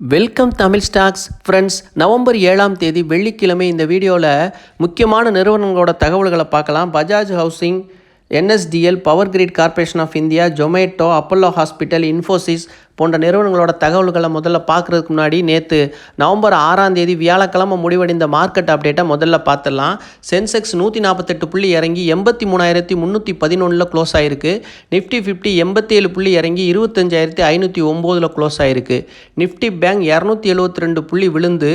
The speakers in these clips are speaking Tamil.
Welcome Tamil stocks friends November ஏழாம் தேதி வெள்ளிக்கிழமை இந்த வீடியோவில் முக்கியமான நிறுவனங்களோட தகவல்களை பார்க்கலாம். Bajaj housing NSDL power grid corporation of India Zomato Apollo hospital Infosys போன்ற நிறுவனங்களோட தகவல்களை முதல்ல பார்க்குறதுக்கு முன்னாடி நேற்று நவம்பர் ஆறாம் தேதி வியாழக்கிழமை முடிவடைந்த மார்க்கெட் அப்டேட்டை முதல்ல பார்த்துடலாம். சென்செக்ஸ் நூற்றி நாற்பத்தெட்டு புள்ளி இறங்கி எண்பத்தி மூணாயிரத்தி முந்நூற்றி பதினொன்றில் க்ளோஸ் ஆயிருக்கு. நிஃப்டி ஃபிஃப்டி எண்பத்தி ஏழு புள்ளி இறங்கி இருபத்தஞ்சாயிரத்தி ஐநூற்றி ஒம்போதில் க்ளோஸ் ஆயிருக்கு. நிஃப்டி பேங்க் இரநூத்தி எழுபத்தி ரெண்டு புள்ளி விழுந்து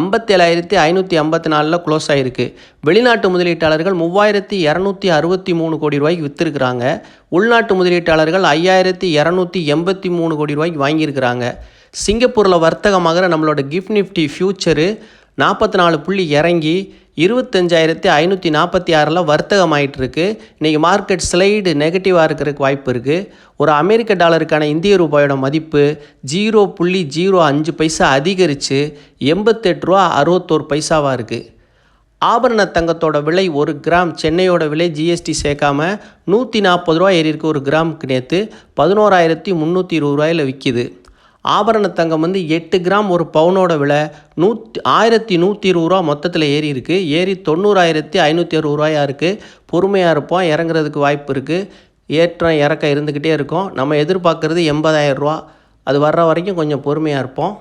ஐம்பத்தேழாயிரத்தி ஐநூற்றி ஐம்பத்தி நாலில் க்ளோஸ் ஆயிருக்கு. வெளிநாட்டு முதலீட்டாளர்கள் மூவாயிரத்தி இரநூத்தி அறுபத்தி மூணு கோடி ரூபாய்க்கு விற்றுருக்குறாங்க உள்நாட்டு முதலீட்டாளர்கள் ஐயாயிரத்தி இரநூத்தி எண்பத்தி மூணு கோடி ரூபாய் ரூபாய்க்கு வாங்கியிருக்கிறாங்க. சிங்கப்பூரில் வர்த்தகமாகிற நம்மளோட கிஃப்ட் நிஃப்டி ஃபியூச்சரு நாற்பத்தி நாலு புள்ளி இறங்கி இருபத்தஞ்சாயிரத்தி ஐநூற்றி நாற்பத்தி ஆறில் வர்த்தகம் ஆகிட்டுருக்கு இன்றைக்கி மார்க்கெட் ஸ்லைடு நெகட்டிவாக இருக்கிறதுக்கு வாய்ப்பு இருக்குது ஒரு அமெரிக்க டாலருக்கான இந்திய ரூபாயோட மதிப்பு ஜீரோ புள்ளி ஜீரோ அஞ்சு பைசா அதிகரித்து எண்பத்தெட்டு ரூபா அறுபத்தோரு பைசாவாக இருக்குது ஆபரண தங்கத்தோட விலை ஒரு கிராம் சென்னையோட விலை ஜிஎஸ்டி சேர்க்காம நூற்றி நாற்பது ரூபா ஏறி இருக்க ஒரு கிராமுக்கு நேற்று பதினோராயிரத்தி முந்நூற்றி இருபது ரூபாயில் விற்கிது ஆபரண தங்கம் வந்து எட்டு கிராம் ஒரு பவுனோட விலை நூற்றி ஆயிரத்தி நூற்றி இருபது ரூபா மொத்தத்தில் ஏறி இருக்குது ஏறி தொண்ணூறாயிரத்தி ஐநூற்றி அறுபது ரூபாயா இருக்குது பொறுமையாக இருப்போம். இறங்குறதுக்கு வாய்ப்பு இருக்குது ஏற்றம் இறக்கம் இருந்துக்கிட்டே இருக்கும். நம்ம எதிர்பார்க்குறது எண்பதாயிரம் ரூபா. அது வர்ற வரைக்கும் கொஞ்சம் பொறுமையாக இருப்போம்.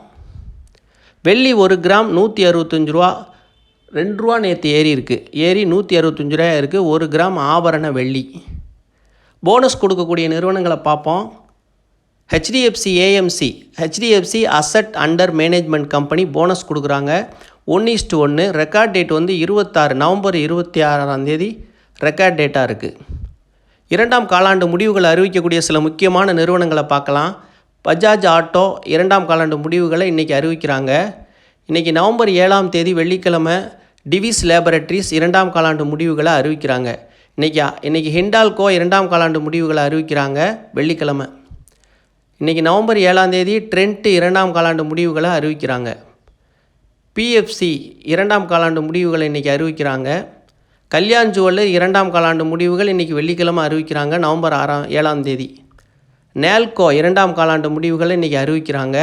வெள்ளி ஒரு கிராம் நூற்றி அறுபத்தஞ்சு ரூபா. ரெண்டு ரூபா நேற்று ஏறி இருக்குது ஏறி நூற்றி அறுபத்தஞ்சு ரூபாய் இருக்குது ஒரு கிராம் ஆபரண வெள்ளி. போனஸ் கொடுக்கக்கூடிய நிறுவனங்களை பார்ப்போம். HDFC AMC HDFC asset under management company bonus கொடுக்குறாங்க. ஒன் இஸ்டு ஒன்று ரெக்கார்ட் டேட் வந்து இருபத்தாறு நவம்பர் இருபத்தி ஆறாம் தேதி ரெக்கார்ட் டேட்டாக இருக்குது இரண்டாம் காலாண்டு முடிவுகளை அறிவிக்கக்கூடிய சில முக்கியமான நிறுவனங்களை பார்க்கலாம். பஜாஜ் ஆட்டோ இரண்டாம் காலாண்டு முடிவுகளை இன்றைக்கி அறிவிக்கிறாங்க. இன்றைக்கி நவம்பர் ஏழாம் தேதி வெள்ளிக்கிழமை டிவிஸ் லேபரட்டரிஸ் இரண்டாம் காலாண்டு முடிவுகளை அறிவிக்கிறாங்க. இன்றைக்கி இன்றைக்கி ஹிண்டால்கோ இரண்டாம் காலாண்டு முடிவுகளை அறிவிக்கிறாங்க வெள்ளிக்கிழமை. இன்றைக்கி நவம்பர் ஏழாம் தேதி ட்ரெண்ட் இரண்டாம் காலாண்டு முடிவுகளை அறிவிக்கிறாங்க. பிஎஃப்சி இரண்டாம் காலாண்டு முடிவுகளை இன்றைக்கி அறிவிக்கிறாங்க. கல்யாண் ஜுவல்லர் இரண்டாம் காலாண்டு முடிவுகள் இன்றைக்கி வெள்ளிக்கிழமை அறிவிக்கிறாங்க நவம்பர் ஆறாம் ஏழாம் தேதி. நேல்கோ இரண்டாம் காலாண்டு முடிவுகளை இன்றைக்கி அறிவிக்கிறாங்க.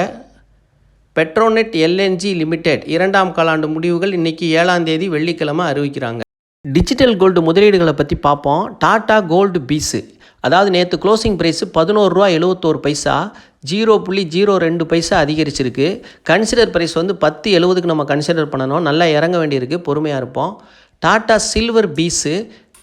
பெட்ரோநெட் எல்என்ஜி லிமிடெட் இரண்டாம் காலாண்டு முடிவுகள் இன்றைக்கி ஏழாம் தேதி வெள்ளிக்கிழமை அறிவிக்கிறாங்க. டிஜிட்டல் கோல்டு முதலீடுகளை பற்றி பார்ப்போம். டாடா கோல்டு பீஸு. அதாவது நேற்று க்ளோசிங் ப்ரைஸு பதினோரு ரூபா எழுபத்தோரு பைசா ஜீரோ புள்ளி ஜீரோ ரெண்டு பைசா அதிகரிச்சிருக்கு. கன்சிடர் ப்ரைஸ் வந்து பத்து எழுபதுக்கு நம்ம கன்சிடர் பண்ணணும். நல்லா இறங்க வேண்டியிருக்கு. பொறுமையாக இருப்போம். Tata silver BeES.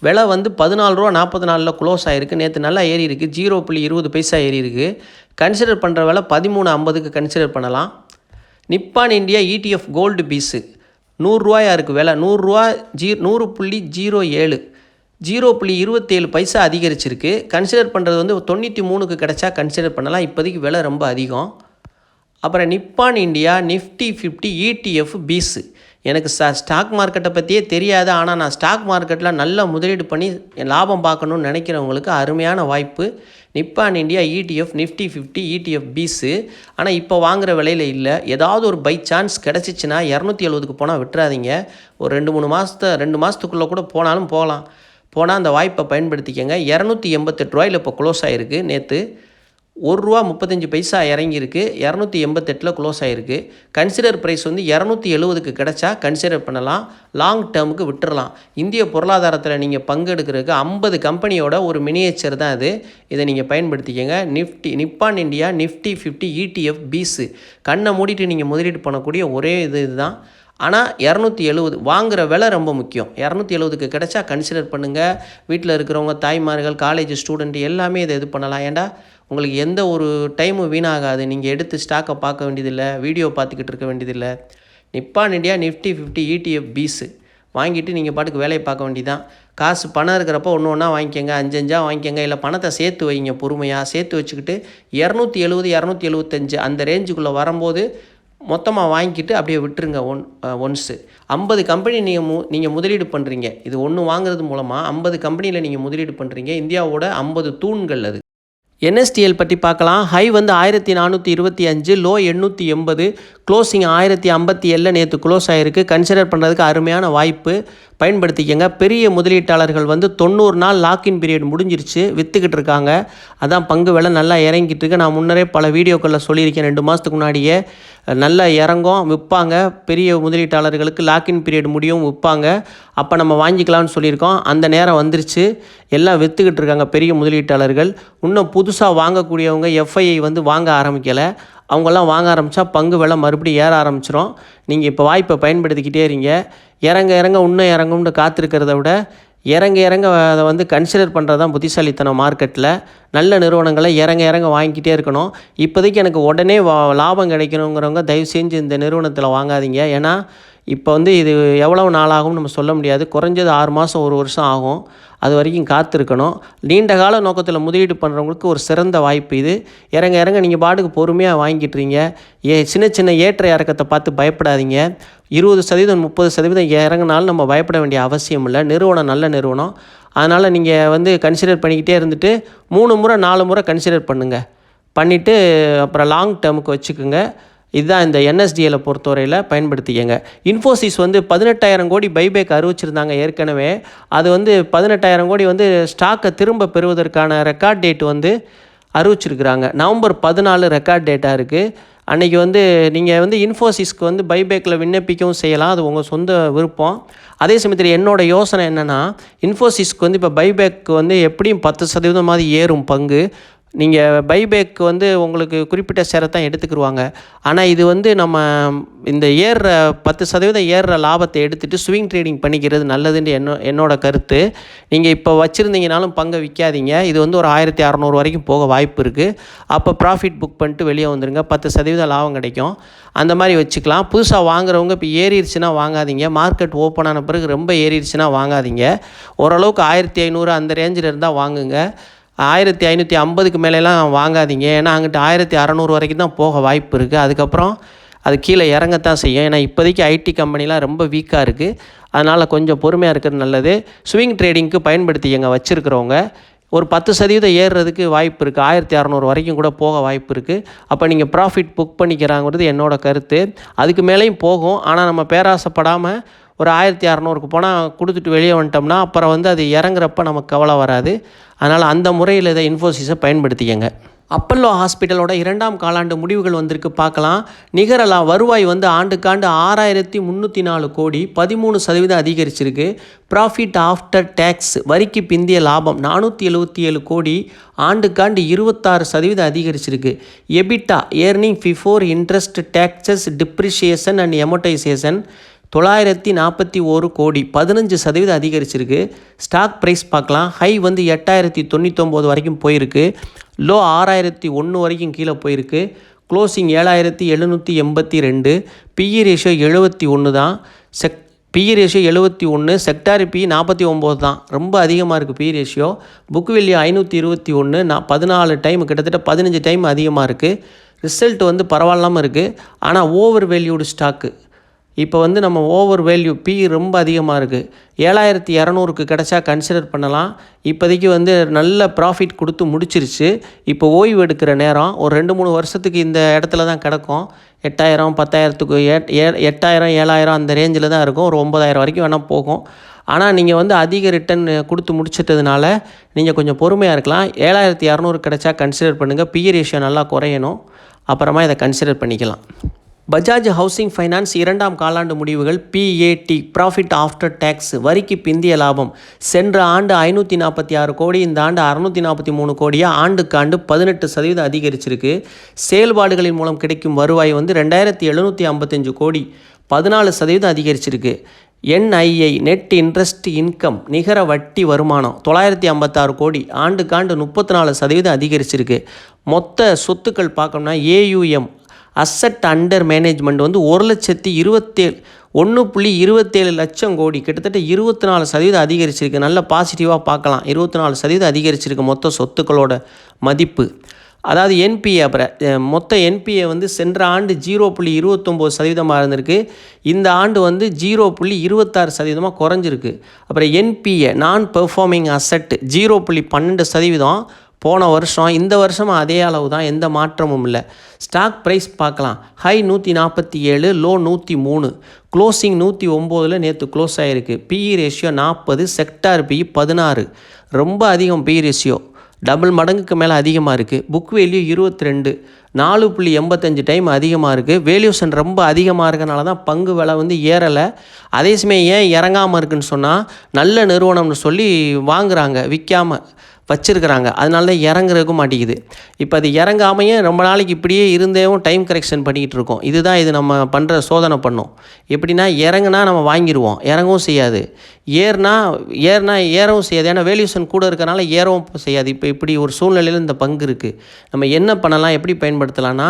விலை வந்து பதினாலு ரூபா நாற்பத்தி நாலில் க்ளோஸ் ஆகிருக்கு நேற்று நல்லா ஏறி இருக்குது ஜீரோ புள்ளி இருபது பைசா ஏறி இருக்குது கன்சிடர் பண்ணுற விலை பதிமூணு ஐம்பதுக்கு கன்சிடர் பண்ணலாம். Nippon India ETF gold BeES நூறுரூவாயா இருக்குது விலை? நூறுரூவா ஜீ நூறு புள்ளி ஜீரோ ஏழு. ஜீரோ புள்ளி இருபத்தேழு பைசா அதிகரிச்சிருக்கு. கன்சிடர் பண்ணுறது வந்து தொண்ணூற்றி மூணுக்கு கிடச்சா கன்சிடர் பண்ணலாம். இப்போதைக்கு விலை ரொம்ப அதிகம். அப்புறம் Nippon India Nifty fifty ETF BeES எனக்கு ச ஸ்டாக் மார்க்கெட்டை பற்றியே தெரியாது. ஆனால் நான் ஸ்டாக் மார்க்கெட்டில் நல்லா முதலீடு பண்ணி லாபம் பார்க்கணுன்னு நினைக்கிறவங்களுக்கு அருமையான வாய்ப்பு. Nippon India ETF Nifty fifty ETF BeES ஆனால் இப்போ வாங்குகிற விலையில் இல்லை. ஏதாவது ஒரு பை சான்ஸ் கிடச்சிச்சின்னா இரநூத்தி எழுபதுக்கு போனால் விட்டுறாதீங்க. ஒரு ரெண்டு மூணு மாதத்தை ரெண்டு மாதத்துக்குள்ளே கூட போனாலும் போகலாம். போனால் அந்த வாய்ப்பை பயன்படுத்திக்கங்க. இரநூத்தி எண்பத்தெட்டு ரூபாயில் இப்போ க்ளோஸ் ஆகிருக்கு நேற்று ஒரு ரூபா முப்பத்தஞ்சு பைசா இறங்கியிருக்கு. இரநூத்தி எண்பத்தெட்டில் க்ளோஸ் ஆகிருக்கு கன்சிடர் ப்ரைஸ் வந்து இரநூத்தி எழுபதுக்கு கிடச்சா கன்சிடர் பண்ணலாம். லாங் டேர்முக்கு விட்டுறலாம். இந்திய பொருளாதாரத்தில் நீங்கள் பங்கெடுக்கிறதுக்கு ஐம்பது கம்பெனியோட ஒரு மினியேச்சர் தான் இது இதை நீங்கள் பயன்படுத்திக்கங்க. Nifty Nippon India Nifty fifty ETF BeES கண்ணை மூடிட்டு நீங்கள் முதலீடு பண்ணக்கூடிய ஒரே இது இதுதான். ஆனால் இரநூத்தி எழுபது வாங்குகிற விலை ரொம்ப முக்கியம். இரநூத்தி எழுபதுக்கு கிடச்சா கன்சிடர் பண்ணுங்கள் வீட்டில் இருக்கிறவங்க தாய்மார்கள் காலேஜ் ஸ்டூடெண்ட் எல்லாமே இதை இது பண்ணலாம். ஏன்டா உங்களுக்கு எந்த ஒரு டைமும் வீணாகாது. நீங்கள் எடுத்து ஸ்டாக்கை பார்க்க வேண்டியதில்லை. வீடியோ பார்த்துக்கிட்டு இருக்க வேண்டியதில்லை. Nippon India Nifty fifty ETF BeES வாங்கிட்டு நீங்கள் பாட்டுக்கு வேலையை பார்க்க வேண்டியதான் காசு பணம் இருக்கிறப்ப ஒன்று ஒன்றா வாங்கிக்கோங்க அஞ்சு அஞ்சாக வாங்கிக்கோங்க இல்லை பணத்தை சேர்த்து வைங்க பொறுமையாக சேர்த்து வச்சுக்கிட்டு இரநூத்தி எழுபது இரநூத்தி எழுபத்தஞ்சு அந்த ரேஞ்சுக்குள்ளே வரும்போது மொத்தமாக வாங்கிக்கிட்டு அப்படியே விட்டுருங்க ஒன் ஒன்ஸு ஐம்பது கம்பெனி நீங்கள் மு நீங்கள் முதலீடு பண்ணுறீங்க இது ஒன்று வாங்குறது மூலமாக ஐம்பது கம்பெனியில் நீங்கள் முதலீடு பண்ணுறீங்க இந்தியாவோட ஐம்பது தூண்கள் அது. என்எஸ்டிஎல் பற்றி பார்க்கலாம். ஹை வந்து ஆயிரத்தி நானூற்றி இருபத்தி அஞ்சு லோ எண்ணூற்றி எண்பது க்ளோசிங் ஆயிரத்தி ஐம்பத்தி ஏழில் நேற்று க்ளோஸ் ஆகிருக்கு கன்சிடர் பண்ணுறதுக்கு அருமையான வாய்ப்பு. பயன்படுத்திக்கங்க. பெரிய முதலீட்டாளர்கள் வந்து தொண்ணூறு நாள் லாக்இன் பீரியட் முடிஞ்சிருச்சு. விற்றுக்கிட்டு இருக்காங்க. அதான் பங்கு விலை நல்லா இறங்கிட்டு இருக்கு. நான் முன்னரே பல வீடியோக்களில் சொல்லியிருக்கேன். ரெண்டு மாதத்துக்கு முன்னாடியே. நல்லா இறங்கும் விற்பாங்க. பெரிய முதலீட்டாளர்களுக்கு லாக்இன் பீரியட் முடியும் விற்பாங்க. அப்போ நம்ம வாங்கிக்கலாம்னு சொல்லியிருக்கோம். அந்த நேரம் வந்துருச்சு. எல்லாம் விற்றுக்கிட்டு இருக்காங்க பெரிய முதலீட்டாளர்கள். இன்னும் புதுசாக வாங்கக்கூடியவங்க எஃப்ஐஐ வந்து வாங்க ஆரம்பிக்கலை. அவங்கெல்லாம் வாங்க ஆரம்பித்தா பங்கு விலை மறுபடியும் ஏற ஆரம்பிச்சிடும் நீங்கள் இப்போ வாய்ப்பை பயன்படுத்திக்கிட்டே இருங்க. இறங்க இறங்க இன்னும் இறங்கும்னு காத்திருக்கிறத விட இறங்க இறங்க அதை வந்து கன்சிடர் பண்ணுறது தான் புத்திசாலித்தனம் மார்க்கெட்டில் நல்ல நிறுவனங்களை இறங்க இறங்க வாங்கிக்கிட்டே இருக்கணும். இப்போதைக்கு எனக்கு உடனே வா லாபம் கிடைக்கணுங்கிறவங்க தயவு செஞ்சு இந்த நிறுவனத்தில் வாங்காதீங்க. ஏன்னா இப்போ வந்து இது எவ்வளவு நாளாகும்னு நம்ம சொல்ல முடியாது. குறைஞ்சது ஆறு மாதம் ஒரு வருஷம் ஆகும். அது வரைக்கும் காத்திருக்கணும். நீண்ட கால நோக்கத்தில் முதலீடு பண்ணுறவங்களுக்கு ஒரு சிறந்த வாய்ப்பு இது. இறங்க இறங்க நீங்கள் பாட்டுக்கு பொறுமையாக வாங்கிட்டுறீங்க ஏ சின்ன சின்ன ஏற்ற இறக்கத்தை பார்த்து பயப்படாதீங்க. இருபது சதவீதம் முப்பது சதவீதம் இறங்கினாலும் நம்ம பயப்பட வேண்டிய அவசியம் இல்லை. நிறுவனம் நல்ல நிறுவனம். அதனால் நீங்கள் வந்து கன்சிடர் பண்ணிக்கிட்டே இருந்துட்டு மூணு முறை நாலு முறை கன்சிடர் பண்ணுங்கள் பண்ணிவிட்டு அப்புறம் லாங் டேர்முக்கு வச்சுக்கோங்க. இதுதான் இந்த என்எஸ்டிஎலை பொறுத்தவரையில் பயன்படுத்திக்கங்க. இன்ஃபோசிஸ் வந்து பதினெட்டாயிரம் கோடி பைபேக் அறிவிச்சிருந்தாங்க ஏற்கனவே. அது வந்து பதினெட்டாயிரம் கோடி வந்து ஸ்டாக்கை திரும்ப பெறுவதற்கான ரெக்கார்ட் டேட் வந்து அறிவிச்சிருக்கிறாங்க. நவம்பர் பதினாலு ரெக்கார்ட் டேட்டாக இருக்குது அன்றைக்கி வந்து நீங்கள் வந்து இன்ஃபோசிஸ்க்கு வந்து பைபேக்கில் விண்ணப்பிக்கவும் செய்யலாம். அது உங்கள் சொந்த விருப்பம். அதே சமயத்தில் என்னோட யோசனை என்னென்னா இன்ஃபோசிஸ்க்கு வந்து இப்போ பைபேக் வந்து எப்படியும் பத்து சதவீதம் மாதிரி ஏறும் பங்கு. நீங்கள் பைபேக் வந்து உங்களுக்கு குறிப்பிட்ட சேரை தான் எடுத்துக்கிடுவாங்க ஆனால் இது வந்து நம்ம இந்த ஏறுற பத்து சதவீதம் ஏறுற லாபத்தை எடுத்துகிட்டு ஸ்விங் ட்ரேடிங் பண்ணிக்கிறது நல்லதுன்னு என்னோ என்னோட கருத்து. நீங்கள் இப்போ வச்சுருந்தீங்கனாலும் பங்கை விற்காதீங்க இது வந்து ஒரு ஆயிரத்தி அறநூறு வரைக்கும் போக வாய்ப்பு இருக்குது அப்போ ப்ராஃபிட் புக் பண்ணிட்டு வெளியே வந்துருங்க. பத்து சதவீதம் லாபம் கிடைக்கும். அந்த மாதிரி வச்சுக்கலாம். புதுசாக வாங்குறவங்க இப்போ ஏறிடுச்சுன்னா வாங்காதீங்க. மார்க்கெட் ஓப்பன் ஆன பிறகு ரொம்ப ஏறிடுச்சுன்னா வாங்காதீங்க. ஓரளவுக்கு ஆயிரத்தி ஐநூறு அந்த ரேஞ்சில் இருந்தால் வாங்குங்க. ஆயிரத்தி ஐநூற்றி ஐம்பதுக்கு மேலெலாம் வாங்காதீங்க. ஏன்னா அங்கிட்டு ஆயிரத்தி அறநூறு வரைக்கும் தான் போக வாய்ப்பு இருக்குது அதுக்கப்புறம் அது கீழே இறங்கத்தான் செய்யும். ஏன்னா இப்போதைக்கு ஐடி கம்பெனிலாம் ரொம்ப வீக்காக இருக்குது அதனால் கொஞ்சம் பொறுமையாக இருக்கிறது நல்லது. ஸ்விங் ட்ரேடிங்க்கு பயன்படுத்திக்கங்க. வச்சுருக்கிறவங்க ஒரு பத்து சதவீதம் ஏறுறதுக்கு வாய்ப்பு இருக்குது ஆயிரத்தி அறநூறு வரைக்கும் கூட போக வாய்ப்பு இருக்குது அப்போ நீங்கள் ப்ராஃபிட் புக் பண்ணிக்கிறாங்கிறது என்னோட கருத்து. அதுக்கு மேலேயும் போகும். ஆனால் நம்ம பேராசைப்படாமல் ஒரு ஆயிரத்தி அறநூறுக்கு போனால் கொடுத்துட்டு வெளியே வந்துட்டோம்னா அப்புறம் வந்து அது இறங்குறப்ப நமக்கு கவலை வராது. அதனால் அந்த முறையில் இதை இன்ஃபோசிஸை பயன்படுத்திக்கங்க. அப்பல்லோ ஹாஸ்பிட்டலோட இரண்டாம் காலாண்டு முடிவுகள் வந்திருக்கு பார்க்கலாம். நிகரலா வருவாய் வந்து ஆண்டுக்காண்டு ஆறாயிரத்தி முந்நூற்றி நாலு கோடி பதிமூணு சதவீதம் அதிகரிச்சிருக்கு. ப்ராஃபிட் ஆஃப்டர் டேக்ஸ் வரிக்கு பிந்திய லாபம் நானூற்றி எழுபத்தி ஏழு கோடி ஆண்டுக்காண்டு இருபத்தாறு சதவீதம் அதிகரிச்சிருக்கு. EBITDA earning before interest taxes depreciation and amortisation தொள்ளாயிரத்தி நாற்பத்தி ஒரு கோடி பதினஞ்சு சதவீதம் அதிகரிச்சிருக்கு. ஸ்டாக் ப்ரைஸ் பார்க்கலாம். ஹை வந்து எட்டாயிரத்தி தொண்ணூத்தொம்போது வரைக்கும் போயிருக்கு. லோ ஆறாயிரத்தி ஒன்று வரைக்கும் கீழே போயிருக்கு. க்ளோசிங் ஏழாயிரத்தி எழுநூற்றி எண்பத்தி ரெண்டு. பிஇ ரேஷியோ எழுபத்தி ஒன்று தான். செக் பிஇ ரேஷியோ எழுபத்தி ஒன்று. செக்டார் பி நாற்பத்தி ஒம்பது தான். ரொம்ப அதிகமாக இருக்குது பிஇ ரேஷியோ புக் வேல்யூ ஐநூற்றி இருபத்தி ஒன்று. நான் பதினாலு டைம் கிட்டத்தட்ட பதினஞ்சு டைம் அதிகமாக இருக்குது ரிசல்ட் வந்து பரவாயில்லாமல் இருக்குது ஆனால் ஓவர் வேல்யூடு ஸ்டாக்கு இப்போ வந்து நம்ம ஓவர் வேல்யூ பி ரொம்ப அதிகமாக இருக்குது ஏழாயிரத்தி இரநூறுக்கு கிடச்சா கன்சிடர் பண்ணலாம். இப்போதைக்கு வந்து நல்ல ப்ராஃபிட் கொடுத்து முடிச்சிருச்சு. இப்போ ஓய்வு எடுக்கிற நேரம் ஒரு ரெண்டு மூணு வருஷத்துக்கு இந்த இடத்துல தான் கிடக்கும். எட்டாயிரம் பத்தாயிரத்துக்கு ஏ எட்டாயிரம் ஏழாயிரம் அந்த ரேஞ்சில் தான் இருக்கும். ஒரு ஒம்பதாயிரம் வரைக்கும் வேணால் போகும். ஆனால் நீங்கள் வந்து அதிக ரிட்டர்ன் கொடுத்து முடிச்சிட்டதுனால நீங்கள் கொஞ்சம் பொறுமையாக இருக்கலாம். ஏழாயிரத்தி இரநூறு கிடச்சா கன்சிடர் பண்ணுங்கள் பிஇ ரேஷியோ நல்லா குறையணும். அப்புறமா இதை கன்சிடர் பண்ணிக்கலாம். பஜாஜ் ஹவுசிங் ஃபைனான்ஸ் இரண்டாம் காலாண்டு முடிவுகள் பிஏடி ப்ராஃபிட் ஆஃப்டர் டேக்ஸ் வரிக்கு பிந்திய லாபம். சென்ற ஆண்டு ஐநூற்றி நாற்பத்தி ஆறு கோடி இந்த ஆண்டு அறுநூற்றி நாற்பத்தி மூணு கோடியாக ஆண்டுக்கு ஆண்டு பதினெட்டு சதவீதம் அதிகரிச்சிருக்கு. செயல்பாடுகளின் மூலம் கிடைக்கும் வருவாய் வந்து ரெண்டாயிரத்தி எழுநூற்றி ஐம்பத்தஞ்சு கோடி. பதினாலு சதவீதம் அதிகரிச்சிருக்கு. என்ஐஐ நெட் இன்ட்ரெஸ்ட் இன்கம் நிகர வட்டி வருமானம் தொள்ளாயிரத்தி ஐம்பத்தாறு கோடி. ஆண்டுக்காண்டு முப்பத்தி நாலு சதவீதம் அதிகரிச்சிருக்கு. மொத்த சொத்துக்கள் பார்க்கணும்னா ஏயுஎம் அசட் அண்டர் மேனேஜ்மெண்ட் வந்து ஒரு லட்சத்தி இருபத்தேழு ஒன்று புள்ளி இருபத்தேழு லட்சம் கோடி. கிட்டத்தட்ட இருபத்தி நாலு சதவீதம் அதிகரிச்சிருக்கு. நல்ல பாசிட்டிவாக பார்க்கலாம். இருபத்தி நாலு சதவீதம் அதிகரிச்சிருக்கு மொத்த சொத்துக்களோட மதிப்பு. அதாவது என்பிஏ அப்புறம் மொத்த என்பிஏ வந்து சென்ற ஆண்டு ஜீரோ புள்ளி இருபத்தொம்போது சதவீதமாக இருந்திருக்கு. இந்த ஆண்டு வந்து ஜீரோ புள்ளி இருபத்தாறு சதவீதமாக குறைஞ்சிருக்கு. அப்புறம் என்பிஏ நான் பெர்ஃபார்மிங் அசட் ஜீரோ புள்ளி பன்னெண்டு சதவீதம் போன வருஷம் இந்த வருஷமும் அதே அளவு தான் எந்த மாற்றமும் இல்லை. ஸ்டாக் ப்ரைஸ் பார்க்கலாம். ஹை நூற்றி நாற்பத்தி ஏழு லோ நூற்றி மூணு. க்ளோசிங் நூற்றி ஒம்போதில் நேற்று க்ளோஸ் ஆகிருக்கு பிஇ ரேஷியோ நாற்பது செக்டார் பிஇ பதினாறு. ரொம்ப அதிகம் பிஇ ரேஷியோ டபுள் மடங்குக்கு மேலே அதிகமாக இருக்குது புக் வேல்யூ இருபத்தி ரெண்டு நாலு புள்ளி எண்பத்தஞ்சு டைம் அதிகமாக இருக்குது வேல்யூஷன் ரொம்ப அதிகமாக இருக்கனால தான் பங்கு விலை வந்து ஏறலை. அதே சமயம் ஏன் இறங்காமல் இருக்குன்னு சொன்னால் நல்ல நிறுவனம்னு சொல்லி வாங்குறாங்க விற்காமல் வச்சுருக்கிறாங்க. அதனால தான் இறங்குறதுக்கும் மாட்டேங்குது. இப்போ அது இறங்காமையே ரொம்ப நாளைக்கு இப்படியே இருந்தேவும் டைம் கரெக்ஷன் பண்ணிக்கிட்டு இருக்கோம். இதுதான் இது நம்ம பண்ணுற சோதனை பண்ணோம். எப்படின்னா இறங்குனா நம்ம வாங்கிடுவோம். இறங்கவும் செய்யாது. ஏறுனா ஏறுனா ஏறவும் செய்யாது. ஏன்னா வேல்யூஷன் கூட இருக்கிறனால ஏறவும் செய்யாது. இப்போ இப்படி ஒரு சூழ்நிலையில் இந்த பங்கு இருக்குது நம்ம என்ன பண்ணலாம் எப்படி பயன்படுத்தலாம்னா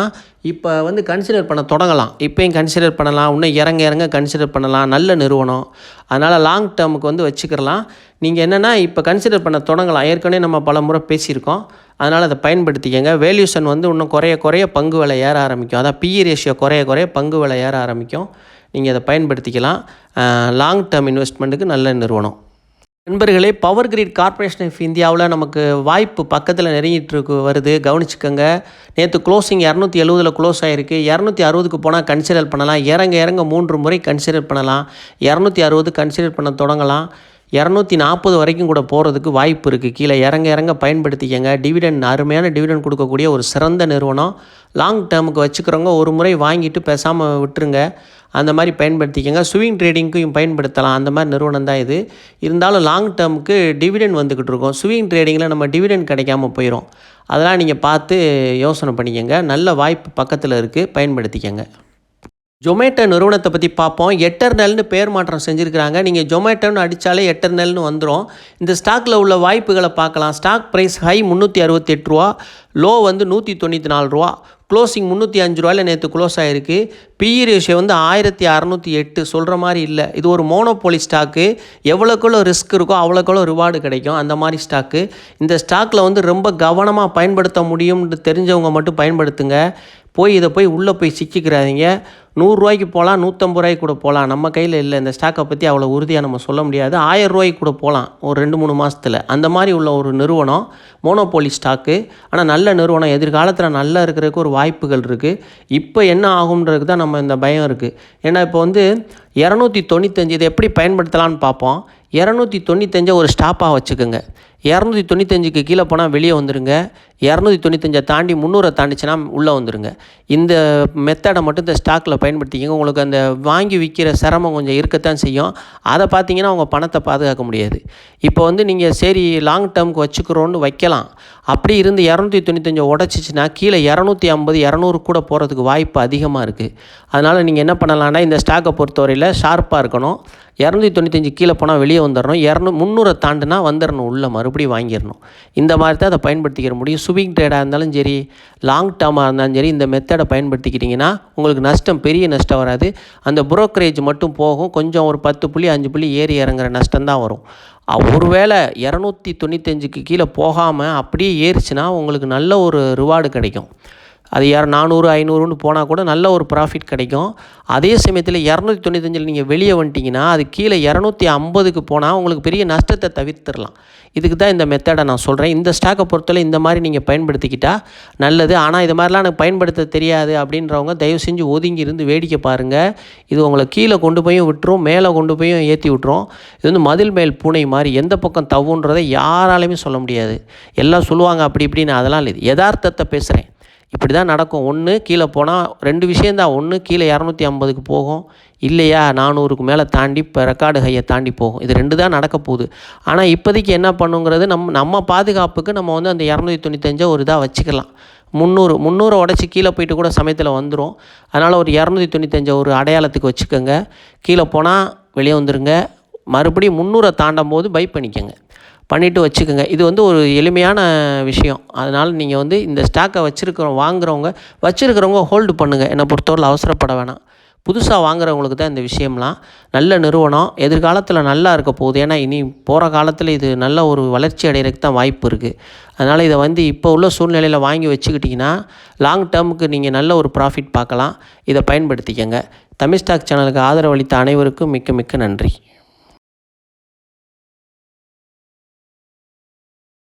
இப்போ வந்து கன்சிடர் பண்ண தொடங்கலாம். இப்போயும் கன்சிடர் பண்ணலாம். இன்னும் இறங்க இறங்க கன்சிடர் பண்ணலாம். நல்ல நிறுவனம். அதனால் லாங் டேர்முக்கு வந்து வச்சுக்கிறலாம். நீங்கள் என்னென்னா இப்போ கன்சிடர் பண்ண தொடங்கலாம். ஏற்கனவே நம்ம பல முறை பேசியிருக்கோம். அதனால் அதை பயன்படுத்திக்கங்க. வேல்யூஷன் வந்து இன்னும் குறைய குறைய பங்கு விலை ஏற ஆரம்பிக்கும். அதான் பிஇ ரேஷியோ குறைய குறைய பங்கு விலை ஏற ஆரம்பிக்கும். நீங்கள் அதை பயன்படுத்திக்கலாம். லாங் டேர்ம் இன்வெஸ்ட்மெண்ட்டுக்கு நல்ல நிறுவனம். நண்பர்களே பவர் கிரிட் கார்ப்பரேஷன் ஆஃப் இந்தியாவில் நமக்கு வாய்ப்பு பக்கத்தில் நெருங்கிட்டு இருக்கு வருது. கவனிச்சுக்கோங்க. நேற்று க்ளோசிங் இரநூத்தி எழுபதில் க்ளோஸ் ஆகிருக்கு இரநூத்தி அறுபதுக்கு போனால் கன்சிடர் பண்ணலாம். இறங்க இறங்க மூன்று முறை கன்சிடர் பண்ணலாம். இரநூத்தி அறுபது கன்சிடர் பண்ண தொடங்கலாம். இரநூத்தி நாற்பது வரைக்கும் கூட போகிறதுக்கு வாய்ப்பு இருக்குது கீழே இறங்க இறங்க பயன்படுத்திக்கங்க. டிவிடன் அருமையான டிவிடன் கொடுக்கக்கூடிய ஒரு சிறந்த நிறுவனம். லாங் டேர்முக்கு வச்சுக்கிறவங்க ஒரு முறை வாங்கிட்டு பேசாமல் விட்டுருங்க. அந்த மாதிரி பயன்படுத்திக்கங்க. ஸ்விங் ட்ரேடிங்க்கும் பயன்படுத்தலாம். அந்த மாதிரி நிறுவனம் தான் இது. இருந்தாலும் லாங் டேர்முக்கு டிவிடன் வந்துக்கிட்டு இருக்கோம். ஸ்விங் ட்ரேடிங்கில் நம்ம டிவிடன் கிடைக்காம போயிடும் அதெல்லாம் நீங்கள் பார்த்து யோசனை பண்ணிக்கங்க. நல்ல வாய்ப்பு பக்கத்தில் இருக்குது பயன்படுத்திக்கங்க. ஜொமேட்டோ நிறுவனத்தை பற்றி பார்ப்போம். எட்டர்னல்னு பேர் மாற்றம் செஞ்சுருக்கிறாங்க. நீங்கள் ஜொமேட்டோன்னு அடித்தாலே எட்டர்னல்னு வந்துடும் இந்த ஸ்டாக்கில் உள்ள வாய்ப்புகளை பார்க்கலாம். ஸ்டாக் ப்ரைஸ் ஹை முந்நூற்றி அறுபத்தெட்டு ரூபா. லோ வந்து நூற்றி தொண்ணூற்றி நாலு ரூபா. க்ளோசிங் முந்நூற்றி அஞ்சு ரூபாயில் நேற்று க்ளோஸ் ஆகிருக்கு பிஇ ரேஷியோ வந்து ஆயிரத்தி அறநூற்றி எட்டு சொல்கிற மாதிரி இல்லை. இது ஒரு மோனோபோலி ஸ்டாக்கு எவ்வளோக்குள்ள ரிஸ்க் இருக்கோ அவ்வளோக்குள்ள ரிவார்டு கிடைக்கும். அந்த மாதிரி ஸ்டாக்கு இந்த ஸ்டாக்கில் வந்து ரொம்ப கவனமாக பயன்படுத்த முடியும்னு தெரிஞ்சவங்க மட்டும் பயன்படுத்துங்க. போய் இதை போய் உள்ளே போய் சிக்கிக்கிறாதீங்க. நூறுரூவாய்க்கு போகலாம் நூற்றம்பது ரூபாய்க்கு கூட போகலாம். நம்ம கையில் இல்லை. இந்த ஸ்டாக்கை பற்றி அவ்வளோ உறுதியாக நம்ம சொல்ல முடியாது. ஆயிரம் ரூபாய்க்கு கூட போகலாம் ஒரு ரெண்டு மூணு மாதத்தில் அந்த மாதிரி உள்ள ஒரு நிறுவனம் மோனோபோலி ஸ்டாக்கு ஆனால் நல்ல நிறுவனம் எதிர்காலத்தில் நல்லா இருக்கிறதுக்கு ஒரு வாய்ப்புகள் இருக்குது இப்போ என்ன ஆகுன்றதுக்கு தான் நம்ம இந்த பயம் இருக்குது ஏன்னா இப்போ வந்து இரநூத்தி தொண்ணூத்தஞ்சு இதை எப்படி பயன்படுத்தலாம்னு பார்ப்போம். இரநூத்தி தொண்ணூத்தஞ்சை ஒரு ஸ்டாப்பாக வச்சுக்கோங்க. இரநூத்தி தொண்ணூத்தஞ்சுக்கு கீழே போனால் வெளியே வந்துடுங்க இரநூத்தி தொண்ணூத்தஞ்சை தாண்டி முந்நூறை தாண்டிச்சுன்னா உள்ளே வந்துடுங்க இந்த மெத்தடை மட்டும் இந்த ஸ்டாக்கில் பயன்படுத்திக்கிங்க. உங்களுக்கு அந்த வாங்கி விற்கிற சிரமம் கொஞ்சம் இருக்கத்தான் செய்யும். அதை பார்த்தீங்கன்னா உங்கள் பணத்தை பாதுகாக்க முடியாது. இப்போ வந்து நீங்கள் சரி லாங் டேர்முக்கு வச்சுக்கிறோன்னு வைக்கலாம். அப்படி இருந்து இரநூத்தி தொண்ணூத்தஞ்சை உடச்சிச்சின்னா கீழே இரநூத்தி ஐம்பது இரநூறு கூட போகிறதுக்கு வாய்ப்பு அதிகமாக இருக்குது அதனால் நீங்கள் என்ன பண்ணலான்னா இந்த ஸ்டாக்கை பொறுத்தவரையில் ஷார்ப்பாக இருக்கணும். இரநூத்தி தொண்ணூத்தஞ்சு கீழே போனால் வெளியே வந்துடணும் இரநூ முந்நூறை தாண்டுனா வந்துடணும் உள்ளே மறுபடியும் வாங்கிடணும் இந்த மாதிரி தான் அதை பயன்படுத்திக்கிற முடியும். சுவிங் ட்ரேடாக இருந்தாலும் சரி லாங் டேர்மாக இருந்தாலும் சரி இந்த மெத்தடை பயன்படுத்திக்கிட்டிங்கன்னா உங்களுக்கு நஷ்டம் பெரிய நஷ்டம் வராது. அந்த புரோக்கரேஜ் மட்டும் போகும். கொஞ்சம் ஒரு பத்து புள்ளி அஞ்சு புள்ளி ஏறி இறங்குற நஷ்டம் தான் வரும். ஒருவேளை இரநூத்தி தொண்ணூத்தஞ்சுக்கு கீழே போகாமல் அப்படியே ஏறிச்சுன்னா உங்களுக்கு நல்ல ஒரு ரிவார்டு கிடைக்கும். அது யார் நானூறு ஐநூறுன்னு போனால் கூட நல்ல ஒரு ப்ராஃபிட் கிடைக்கும். அதே சமயத்தில் இரநூத்தி தொண்ணூத்தஞ்சில் நீங்கள் வெளியே வந்துட்டிங்கன்னா அது கீழே இரநூத்தி ஐம்பதுக்கு போனால் உங்களுக்கு பெரிய நஷ்டத்தை தவிர்த்துடலாம். இதுக்கு தான் இந்த மெத்தடை நான் சொல்கிறேன் இந்த ஸ்டாக்கை பொறுத்தவரை இந்த மாதிரி நீங்கள் பயன்படுத்திக்கிட்டால் நல்லது. ஆனால் இது மாதிரிலாம் எனக்கு பயன்படுத்த தெரியாது அப்படின்றவங்க தயவு செஞ்சு ஒதுங்கி இருந்து வேடிக்கை பாருங்கள் இது உங்களை கீழே கொண்டு போய் விட்டுரும் மேலே கொண்டு போய் ஏற்றி விட்டுரும். இது வந்து மதில் மேல் பூனை மாதிரி எந்த பக்கம் தவுன்றதை யாராலையுமே சொல்ல முடியாது. எல்லாம் சொல்லுவாங்க அப்படி இப்படின்னு அதெல்லாம் இல்லை. யதார்த்தத்தை பேசுகிறேன் இப்படி தான் நடக்கும். ஒன்று கீழே போனால் ரெண்டு விஷயந்தான் ஒன்று கீழே இரநூத்தி ஐம்பதுக்கு போகும். இல்லையா? நானூறுக்கு மேலே தாண்டி இப்போ ரெக்கார்டு ஹையை தாண்டி போகும். இது ரெண்டு தான் நடக்க போகுது. ஆனால் இப்போதைக்கு என்ன பண்ணுங்கிறது நம்ம நம்ம பாதுகாப்புக்கு நம்ம வந்து அந்த இரநூத்தி தொண்ணூத்தஞ்சை ஒரு இதாக வச்சுக்கலாம். முந்நூறு முந்நூறு உடச்சி கீழே போயிட்டு கூட சமயத்தில் வந்துடும் அதனால் ஒரு இரநூத்தி தொண்ணூத்தஞ்சை ஒரு அடையாளத்துக்கு வச்சுக்கோங்க. கீழே போனால் வெளியே வந்துடுங்க மறுபடியும் முந்நூறை தாண்டும் போது பை பண்ணிக்கோங்க. பண்ணிவிட்டு வச்சுக்கோங்க. இது வந்து ஒரு எளிமையான விஷயம். அதனால் நீங்கள் வந்து இந்த ஸ்டாக்கை வச்சுருக்கிறோம் வாங்குறவங்க வச்சுருக்கிறவங்க ஹோல்டு பண்ணுங்கள் என்னை பொறுத்தவரை அவசரப்பட வேணாம். புதுசாக வாங்குறவங்களுக்கு தான் இந்த விஷயம்லாம். நல்ல நிறுவனம். எதிர்காலத்தில் நல்லா இருக்க போகுது. ஏன்னா இனி போகிற காலத்தில் இது நல்ல ஒரு வளர்ச்சி அடைகிறதுக்கு தான் வாய்ப்பு இருக்குது அதனால் இதை வந்து இப்போ உள்ள சூழ்நிலையில் வாங்கி வச்சுக்கிட்டிங்கன்னா லாங் டேர்முக்கு நீங்கள் நல்ல ஒரு ப்ராஃபிட் பார்க்கலாம். இதை பயன்படுத்திக்கங்க. தமிழ் ஸ்டாக் சேனலுக்கு ஆதரவு அளித்த அனைவருக்கும் மிக்க மிக்க நன்றி.